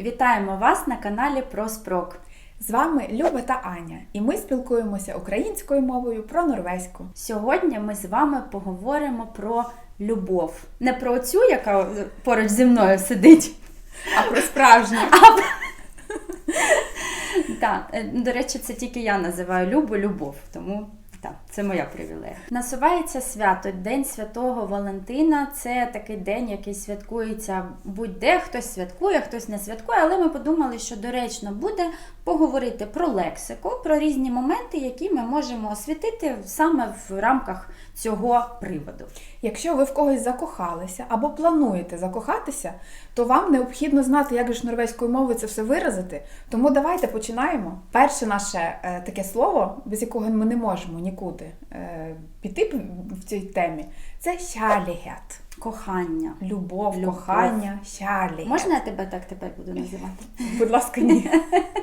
Вітаємо вас на каналі Проспрок. З вами Люба та Аня, і ми спілкуємося українською мовою про норвезьку. Сьогодні ми з вами поговоримо про любов. Не про цю, яка поруч зі мною сидить. А про справжню. Так, е, до речі, це тільки я називаю Любу любов, тому так, це моя привілея. Насувається свято, День Святого Валентина. Це такий день, який святкується будь-де, хтось святкує, хтось не святкує, але ми подумали, що доречно буде поговорити про лексику, про різні моменти, які ми можемо освітити саме в рамках цього приводу. Якщо ви в когось закохалися або плануєте закохатися, то вам необхідно знати, як ж норвезькою мовою це все виразити. Тому давайте починаємо. Перше наше е, таке слово, без якого ми не можемо нікуди е, піти в цій темі, це «kjærlighet». Кохання. Любов, Любов. кохання, «kjærlighet». Можна я тебе так тепер буду називати? Будь ласка, ні.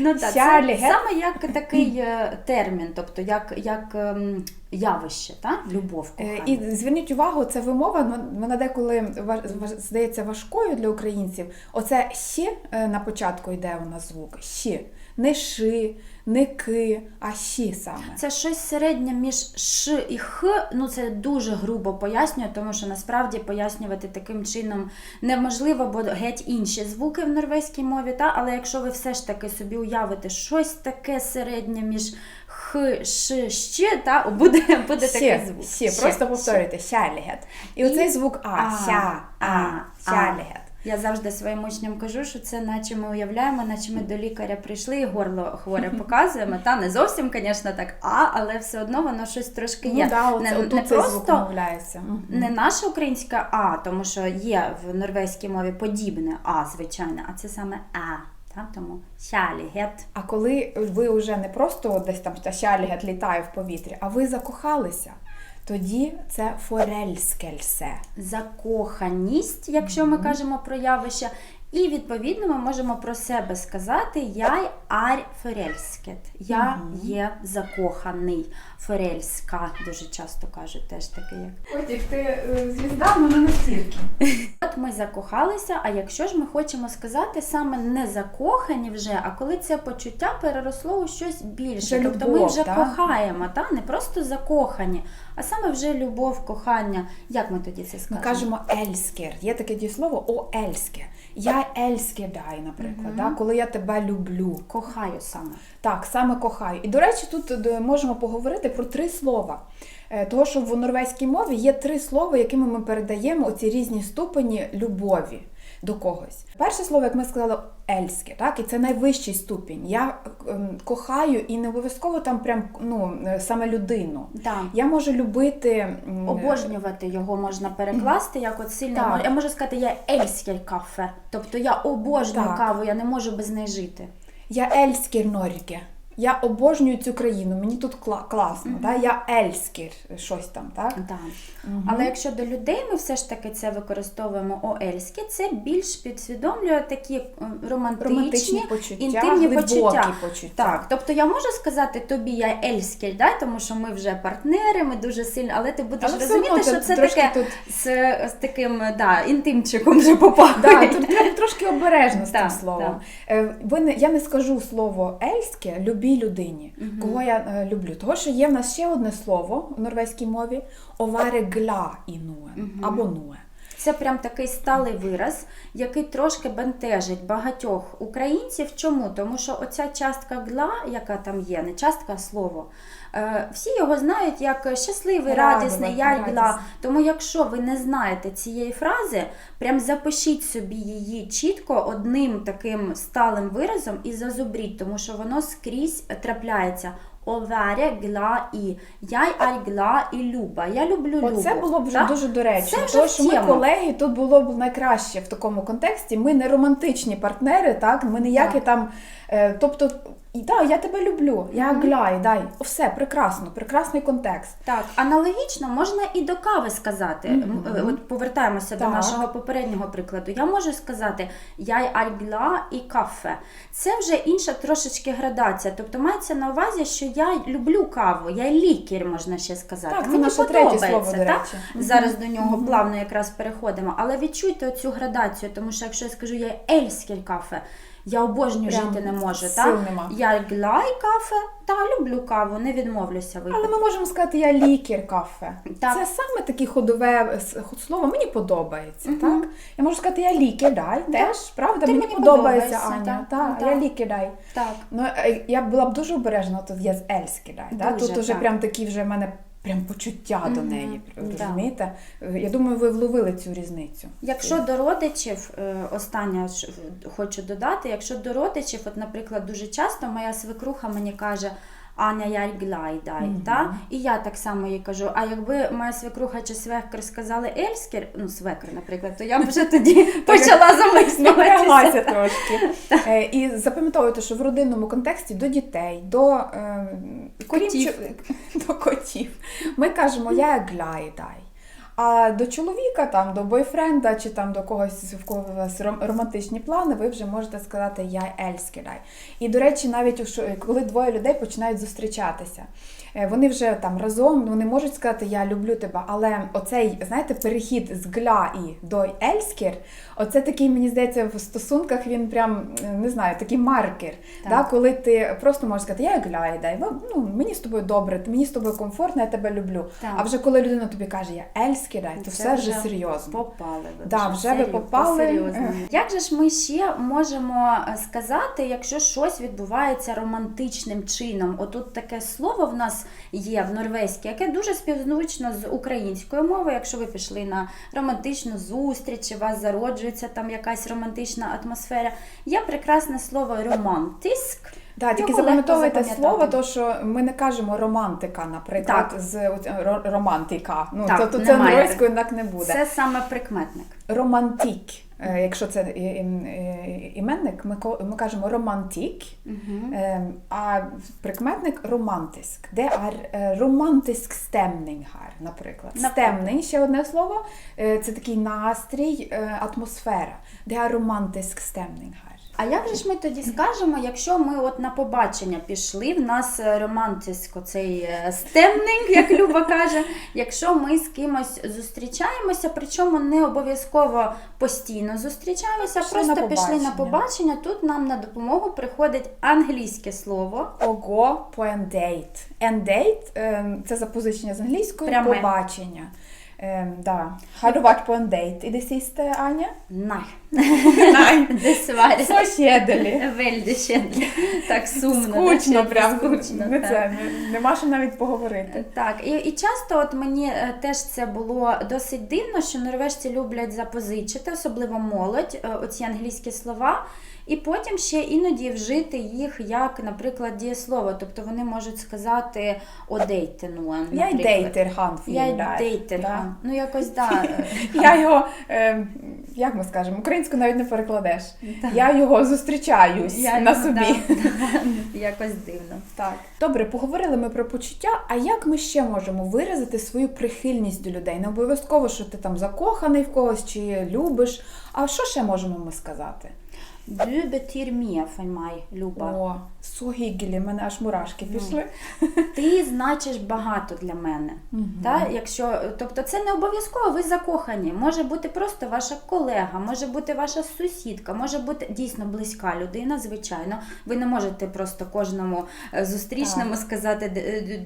Ну так, це саме як такий е, термін, тобто як, як ем, явище, та? любов, Е, кохання. І зверніть увагу, ця вимова, вона деколи здається важкою для українців. Оце «щі» е, на початку йде у нас звук. ще, Не ши, не ки, а щі саме. Це щось середнє між ш і х. Ну це дуже грубо пояснюю, тому що насправді пояснювати таким чином неможливо, бо геть інші звуки в норвезькій мові. Та? Але якщо ви все ж таки собі уявите щось таке середнє між х, ш, ще, та буде, буде такий звук. ще, Ще, просто ще. повторюйте «kjærlighet». І І- оцей звук А, А, «ща», А, а, «kjærlighet». Я завжди своїм учням кажу, що це наче ми уявляємо, наче ми до лікаря прийшли і горло хворе показуємо. Та не зовсім, звісно, так, а, але все одно воно щось трошки є. Ну, да, оце, не, не просто. Не наша українська А, тому що є в норвезькій мові подібне А, звичайно, а це саме А. Та? Тому «kjærlighet». А коли ви вже не просто десь там та «kjærlighet» літає в повітрі, а ви закохалися, тоді це «forelskelse». закоханість, якщо ми кажемо про явище. І відповідно ми можемо про себе сказати Я ар ферельскет. Я є закоханий. Ферельська дуже часто кажуть теж таке як. Котик, ти е, звізда, але не настільки. От ми закохалися, а якщо ж ми хочемо сказати саме не закохані вже, а коли це почуття переросло у щось більше. Вже тобто ми вже так? кохаємо, та? не просто закохані, а саме вже любов, кохання. Як ми тоді це Ми скажемо? кажемо «elsker». Є таке дієслово «о «elsker». Я «elsker дай», наприклад, да? коли я тебе люблю. Кохаю саме. Так, саме кохаю. І, до речі, тут е, можемо поговорити про три слова. Е, Того, що в норвезькій мові є три слова, якими ми передаємо оці різні ступені любові до когось. Перше слово, як ми сказали, ельське, так, і це найвищий ступінь. Я ем, кохаю і не обов'язково там прям ну, е, саме людину. Так. Я можу любити Обожнювати його можна перекласти як от сильно. Так. Я можу сказати, я ельскер кафе. Тобто я обожнюю Так. каву, я не можу без неї жити. Я ельскір Норге. Я обожнюю цю країну, мені тут кла- класно. Да? Я ельскір щось там, так? Так. Але якщо до людей ми все ж таки це використовуємо оельське, це більш підсвідомлює такі е, романтичні, Романтичні почуття, інтимні почуття. почуття. Так, тобто я можу сказати тобі я ельськер, да? тому що ми вже партнери, ми дуже сильно, але ти будеш Але розуміти, що це таке тут- з, з таким да, інтимчиком вже попахує. Да, тут треба трошки обережно з цим словом. Е, я не скажу слово ельське любій людині, кого я е, люблю. Того, що є в нас ще одне слово в норвезькій мові оваре гла інуе або нуе. Це прям такий сталий вираз, який трошки бентежить багатьох українців. Чому? Тому що оця частка гла, яка там є, не частка а слово, е, всі його знають як щасливий, радісний, я гла. Тому якщо ви не знаєте цієї фрази, прям запишіть собі її чітко одним таким сталим виразом і зазубріть, тому що воно скрізь трапляється. Оваря гла і я й ай гла і люба. Я люблю Любу. Оце було б вже так? дуже доречно. Це що ми колеги, тут було б найкраще в такому контексті. Ми не романтичні партнери, так ми ніякі Так. там. Е, Тобто І да, я тебе люблю, я Мгм. гляй, дай. Все, прекрасно, прекрасний контекст. Так, аналогічно можна і до кави сказати. Е, От повертаємося до нашого попереднього прикладу. Я можу сказати я альгла і кафе. Це вже інша трошечки градація. Тобто мається на увазі, що я люблю каву, я лікар, можна ще сказати. Так, Мені наше третє подобається, слово, до так? речі. Мгм. Зараз до нього плавно якраз переходимо. Але відчуйте оцю градацію, тому що якщо я скажу я ельськер кафе, я обожнюю Прям жити не можу. сил Так? нема. Я глай кафе, та люблю каву, не відмовлюся випити. Але ми можемо сказати, я лікар кафе. Так. Це саме таке ходове слово, мені подобається. Мгм. так? Я можу сказати, я лікар дай. Теж, правда, Ти мені, мені подобається Аня. так. Так, Так. я лікар дай. Так. Ну, е, я була б дуже обережна тут є з Ельський дай. Дуже, Тут уже прям такі вже в мене прям почуття до неї. Розумієте? Да. Я думаю, ви вловили цю різницю. Якщо до родичів, е, останнє ж хочу додати, якщо до родичів, от, наприклад, дуже часто моя свекруха мені каже. Аня, я глай дай, Мгм. та? І я так само їй кажу. А якби моя свекруха чи свекр сказали ельскер, ну свекр, наприклад, то я б вже тоді почала замислюватися. Трошки. Е, І запам'ятовуйте, що в родинному контексті до дітей, до, е, Котів. до котів ми кажемо я гляй дай. А до чоловіка, там, до бойфренда чи там до когось, в кого у вас романтичні плани, ви вже можете сказати я ельський дай. І, до речі, навіть коли двоє людей починають зустрічатися, вони вже там разом, вони можуть сказати Я люблю тебе, але оцей, знаєте, перехід з гля і до ельськір, оце такий, мені здається, в стосунках він прям е, не знаю, такий маркер. Так. Да, коли ти просто можеш сказати, я гля дай, ну, мені з тобою добре, мені з тобою комфортно, я тебе люблю. Так. А вже коли людина тобі каже, я ельський дай, то все вже серйозно. Попали ви. Да, вже ви попали. по-серйозному. Як же ж ми ще можемо е, сказати, якщо щось відбувається романтичним чином? Отут таке слово в нас є в норвезькій, яке дуже співзвучно з українською мовою. Якщо ви пішли на романтичну зустріч, чи у вас зароджується там якась романтична атмосфера. Є прекрасне слово романтиск. Да, тільки запам'ятовуйте слово, то що ми не кажемо романтика, наприклад, Так. з романтика. Ну Так, то, то це норвезькою так не буде. Це саме прикметник. Романтик. Е, Якщо це іменник, ми, кажемо романтік, Угу. е, а прикметник романтиск. Де е, романтиск стемнинг наприклад. Стемний ще одне слово, е, це такий настрій, атмосфера. Де романтиськ романтиск стемнинг гар. А як же ж ми тоді скажемо, якщо ми от на побачення пішли, в нас е, романтисько цей е, стемнинг, як Люба каже, якщо ми з кимось зустрічаємося, причому не обов'язково постійно зустрічаємося, Пішли просто на пішли на побачення. Тут нам на допомогу приходить англійське слово. Ого по en date. En date е, це запозичення з англійської Пряме. побачення. Е, да. Har du varit på en date i det siste, Аня? Най. Nej. Десварі. Så kjedelig. Вельди ще так сумно. Скучно, так, прям. скучно, не так. це, не- нема що навіть поговорити. Так, і, і часто от мені е, теж це було досить дивно, що норвежці люблять запозичити, особливо молодь, е, оці англійські слова, і потім ще іноді вжити їх як, наприклад, дієслово. Тобто вони можуть сказати одейтенуан. Я й дейтер хан Я й дейтер. хан. Ну якось да. Я його, е, як ми скажемо, українську навіть не перекладеш. Так. Я його зустрічаюсь Я на його, собі. да, да, якось дивно. Так. Добре, поговорили ми про почуття. А як ми ще можемо виразити свою прихильність до людей? Не обов'язково, що ти там закоханий в когось чи любиш. А що ще можемо ми сказати? Du betyr mye for meg, Люба. О, согігілі, мене аж мурашки пішли. Ти значиш багато для мене. Та, якщо, тобто це не обов'язково ви закохані. Може бути просто ваша колега, може бути ваша сусідка, може бути дійсно близька людина, звичайно. Ви не можете просто кожному е, зустрічному сказати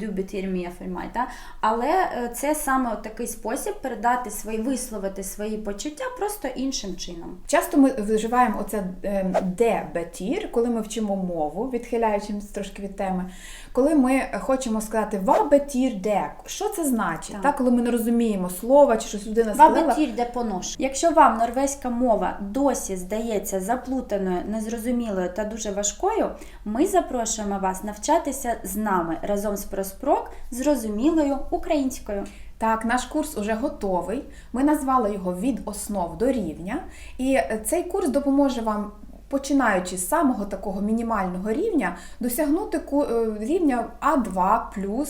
«Du betyr mye for meg», та? Але е, це саме такий спосіб передати свої, висловити свої почуття просто іншим чином. Часто ми вживаємо оце е, де бетір, коли ми вчимо мову, відхиляючись трошки від теми. Коли ми хочемо сказати ва бетір де, що це значить? Так. Так. коли ми не розуміємо слова чи щось людина Ва сказала. бетір де понош. Якщо вам норвезька мова досі здається заплутаною, незрозумілою та дуже важкою, ми запрошуємо вас навчатися з нами разом з Проспрок зрозумілою українською. Так, наш курс уже готовий. Ми назвали його від основ до рівня. І е, цей курс допоможе вам починаючи з самого такого мінімального рівня, досягнути е, рівня А2,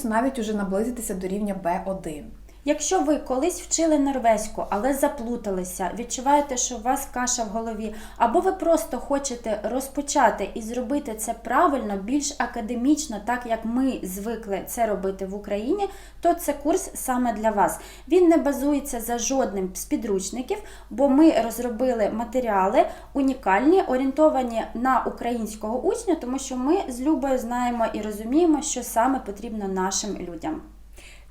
навіть уже наблизитися до рівня Б1. Якщо ви колись вчили норвезьку, але заплуталися, відчуваєте, що у вас каша в голові, або ви просто хочете розпочати і зробити це правильно, більш академічно, так як ми звикли це робити в Україні, то це курс саме для вас. Він не базується за жодним з підручників, бо ми розробили матеріали унікальні, орієнтовані на українського учня, тому що ми з Любою знаємо і розуміємо, що саме потрібно нашим людям.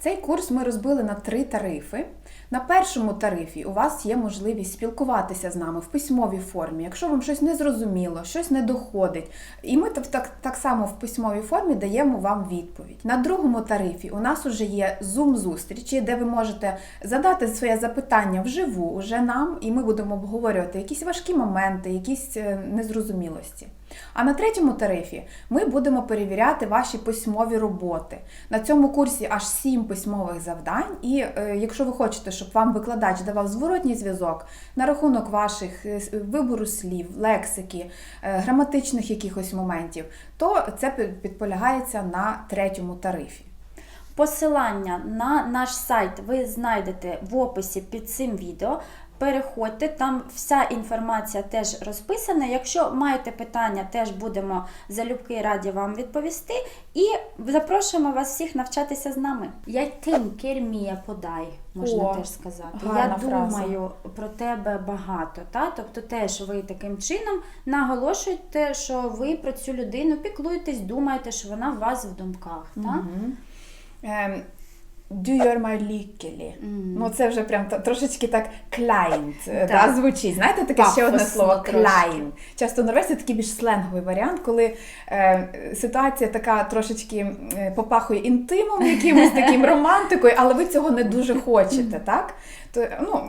Цей курс ми розбили на три тарифи. На першому тарифі у вас є можливість спілкуватися з нами в письмовій формі, якщо вам щось не зрозуміло, щось не доходить. І ми так, так, само в письмовій формі даємо вам відповідь. На другому тарифі у нас вже є зум-зустрічі, де ви можете задати своє запитання вживу уже нам, і ми будемо обговорювати якісь важкі моменти, якісь е, незрозумілості. А на третьому тарифі ми будемо перевіряти ваші письмові роботи. На цьому курсі аж сім письмових завдань. І е, якщо ви хочете, щоб вам викладач давав зворотній зв'язок на рахунок ваших е, вибору слів, лексики, е, граматичних якихось моментів, то це підполягається на третьому тарифі. Посилання на наш сайт ви знайдете в описі під цим відео. Переходьте, там вся інформація теж розписана. Якщо маєте питання, теж будемо залюбки раді вам відповісти. І запрошуємо вас всіх навчатися з нами. Я тинкер мія подай, можна О, теж сказати. Я фраза. думаю про тебе багато. Та? Тобто теж ви таким чином наголошуєте, що ви про цю людину піклуєтесь, думаєте, що вона у вас в думках. Та? Мгм. Du gör mig lycklig. Мгм. Ну, це вже прям трошечки так клайнт Так. да, звучить. Знаєте, таке ще одне Пафосно слово клайн. Часто норвезці такий більш сленговий варіант, коли е, ситуація така трошечки е, попахує інтимом, якимось таким романтикою, але ви цього не дуже хочете, так? То, ну,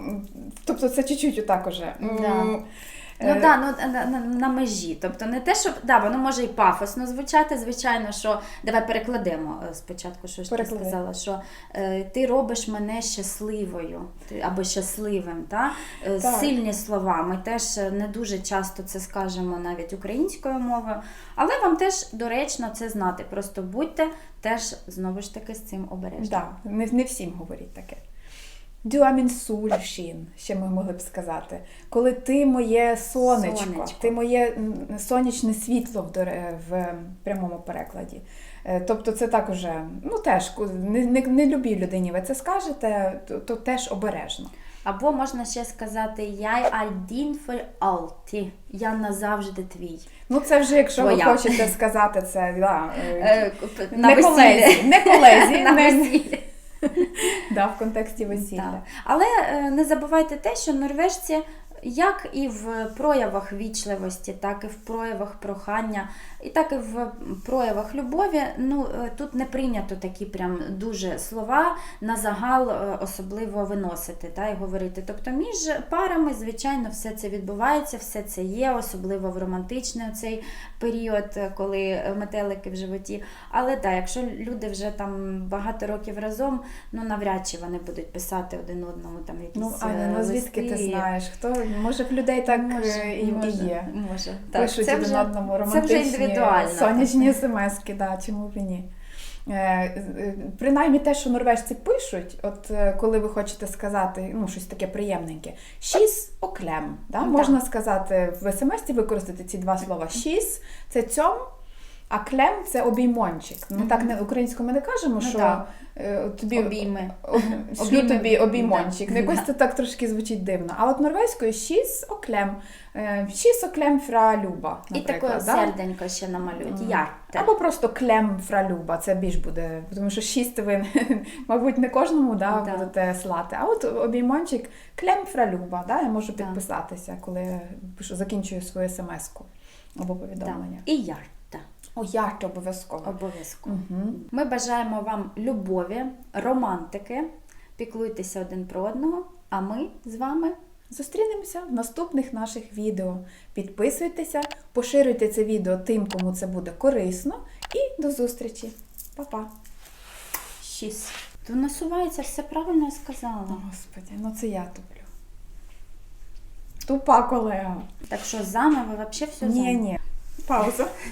тобто це чуть-чуть отак уже. Да. Ну е, так, да, ну на, на, на межі. Тобто не те, що да, воно може і пафосно звучати. Звичайно, що давай перекладемо е, спочатку, що ж ти сказала, що е, ти робиш мене щасливою або щасливим. Та? Е, Так. Сильні слова. Ми теж е, не дуже часто це скажемо навіть українською мовою, але вам теж доречно це знати. Просто будьте теж знову ж таки з цим обережні. Да, не, не всім говорять таке. Min solskin, ще ми могли б сказати. Коли ти моє сонечко, Сонечко. ти моє сонячне світло в, в прямому перекладі. Е, Тобто це так уже, ну теж, не, не, не любій людині ви це скажете, то, то теж обережно. Або можна ще сказати Я альдін for alltid. Я назавжди твій. Ну це вже якщо Твоя. ви хочете сказати це, да, е, Е, на не колезі, не колезі, не. да, в контексті весілля. Да. Але е, не забувайте те, що норвежці, як і в проявах вічливості, так і в проявах прохання, і так і в проявах любові, ну е, тут не прийнято такі прям дуже слова на загал е, особливо виносити та, і говорити. Тобто між парами, звичайно, все це відбувається, все це є, особливо в романтичний цей період, е, коли метелики в животі. Але так, якщо люди вже там багато років разом, ну навряд чи вони будуть писати один одному там якісь. Ну, Аня, ну звідки ти знаєш? Хто може в людей так може, е, і, може, і є? Може. Пишуть це один вже, одному це романтичні вже індивідуально. сонячні смски, да, чому б і ні. Е, е, Принаймні те, що норвежці пишуть, от коли ви хочете сказати ну, щось таке приємненьке, шіс оклем. Да? Можна сказати в смс використати ці два слова. Шіс це цьом, а клем це обіймончик. Ну Мгм. так не українською ми не кажемо, Ну, що да. е, тобі Обійми. Об- Шлю тобі обіймончик. Да. Ну, якось це так трошки звучить дивно. А от норвезькою шіс оклем. Е, Шіс оклем фра люба. І таке да? серденько ще намалюють. Мгм. Ярте. Або просто клем фра люба. Це більш буде, тому що шість ви, мабуть, не кожному да, Да. будете слати. А от обіймончик клем фра люба. Да? Я можу Да. підписатися, коли закінчую свою смс-ку або повідомлення. І ярте. О, я то обов'язково. Обов'язково. Угу. Ми бажаємо вам любові, романтики. Піклуйтеся один про одного, а ми з вами Зустрінемося в наступних наших відео. Підписуйтеся, поширюйте це відео тим, кому це буде корисно. І до зустрічі. Па-па. шість. То насувається, все правильно я сказала. Господи, ну це я туплю. Тупа колега. Так що зами ви взагалі все Ні-ні. Пауза.